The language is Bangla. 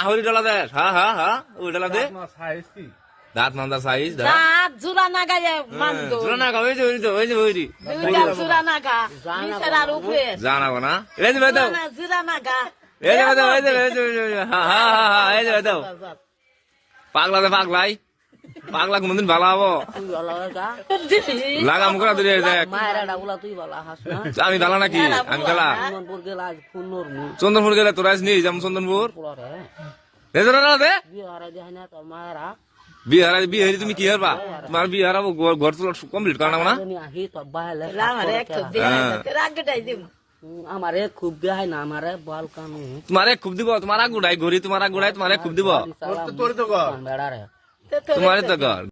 আহরি ডলা দে। হা হা হা ওই ডলা দে। দাঁত সাইজ জোড়া না ওই যে ওই যে ওই যে ওই যে। জোড়া নাগা নিচের আর উপরে। জানা না। এই যে বেদাও জোড়া নাগা। এই যে বেদাও এই যে এই যে হা হা হা হা এই যে বেদাও পাগলা দে পাগলাই। পাগলা কোনদিন ভালো হব? লাগাম করে দিলে দেখ। তুই না। আমি ভালো নাকি? আমি খেলা চন্দনপুর গেলা আজ তোরা নিয়ে যাম চন্দনপুর বিয়ে হারা তুমি কি হারবা? তোমার ঘর ঘর কমপ্লিট করা না? বাহেলে আমার খুব বিহাই না আমারে বল কানু। তোমারে খুব দিব তোমার গুড়াই ঘড়ি তোমার গুড়াই তোমারে খুব দিব। তোর তো কর বেড়ারে তো তো তোমারে তো ঘর